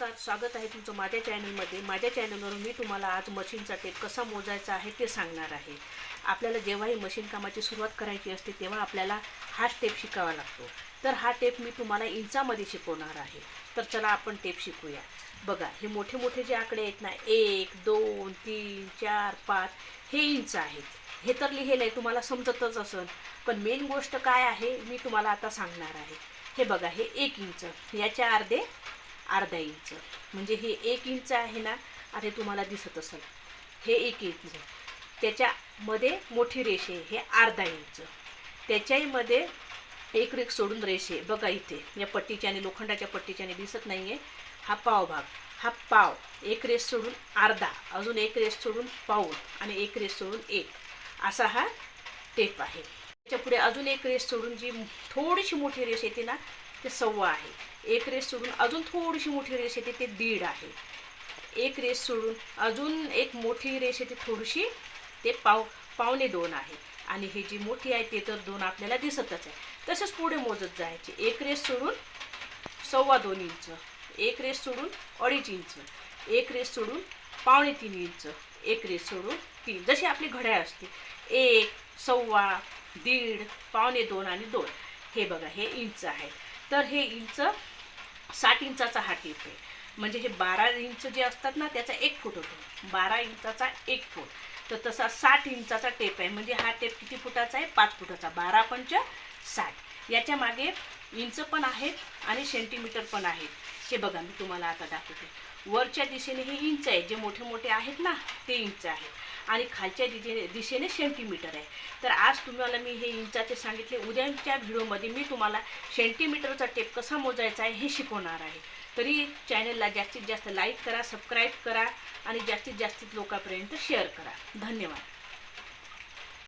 नमस्कार स्वागत आहे तुमचं माझ्या चॅनलमध्ये. माझ्या चॅनलवर मी तुम्हाला आज मशीनचा टेप कसा मोजायचा आहे ते सांगणार आहे. आपल्याला जेव्हाही मशीन कामाची सुरुवात करायची असते तेव्हा आपल्याला हा टेप शिकावा लागतो. तर हा टेप मी तुम्हाला इंचामध्ये शिकवणार आहे. तर चला आपण टेप शिकूया. बघा हे मोठे मोठे जे आकडे आहेत ना एक दोन तीन चार पाच हे इंच आहेत. हे तर लिहिलं आहे तुम्हाला समजतच असेल. पण मेन गोष्ट काय आहे मी तुम्हाला आता सांगणार आहे. हे बघा हे एक इंच. याच्या अर्धे अर्धा इंच. म्हणजे हे एक इंच आहे ना आता तुम्हाला दिसत असेल. हे एक इंच त्याच्यामध्ये मोठी रेषे हे अर्धा इंच. त्याच्याहीमध्ये एक रेख सोडून रेषे बघा इथे या पट्टीच्या आणि लोखंडाच्या पट्टीच्याने दिसत नाही आहे हा पाव भाग. हा पाव. एक रेस सोडून अर्धा. अजून एक रेस सोडून पाऊल आणि एक रेस सोडून एक. असा हा टेप आहे. त्याच्या पुढे अजून एक रेस सोडून जी थोडीशी मोठी रेस येते ना ते सव्वा आहे. एक रेस सोडून अजून थोडीशी मोठी रेस येते ते दीड आहे. एक रेस सोडून अजून एक मोठी रेस येते थोडीशी ते पाव पावणे दोन आहे. आणि हे जी मोठी आहे ते तर दोन आपल्याला दिसतच आहे. तसंच पुढे मोजत जायचे. एक रेस सोडून सव्वा दोन इंच एक रेस सोडून अडीच इंच एक रेस सोडून पावणे तीन इंच एक रेस सोडून तीन. जशी आपली घड्याळ असते. एक सव्वा दीड पावणे दोन आणि दोन. हे बघा हे इंच आहे. तर हे इंच साठ इंचाचा हा टेप आहे. म्हणजे हे बारा इंच जे असतात ना त्याचा एक फूट होतो. बारा इंचाचा एक फूट. तर तसा साठ इंचाचा टेप आहे. म्हणजे हा टेप किती फुटाचा आहे? पाच फुटाचा. बारा पंच साठ. याच्या मागे इंच पण आहेत आणि सेंटीमीटर पण आहेत हे बघा मी तुम्हाला आता दाखवते. वरच्या दिशेने हे इंच आहे. जे मोठे मोठे आहेत ना ते इंच आहेत आणि खालच्या दिशेने दिशेने सेंटीमीटर आहे. तर आज तुम्हाला मी हे इंचाचे सांगितले. उद्याच्या व्हिडिओमध्ये मी तुम्हाला सेंटीमीटरचा टेप कसा मोजायचा आहे हे शिकवणार आहे. तरी चॅनलला जास्तीत जास्त लाईक करा सबस्क्राईब करा आणि जास्तीत जास्त लोकांपर्यंत शेअर करा. धन्यवाद.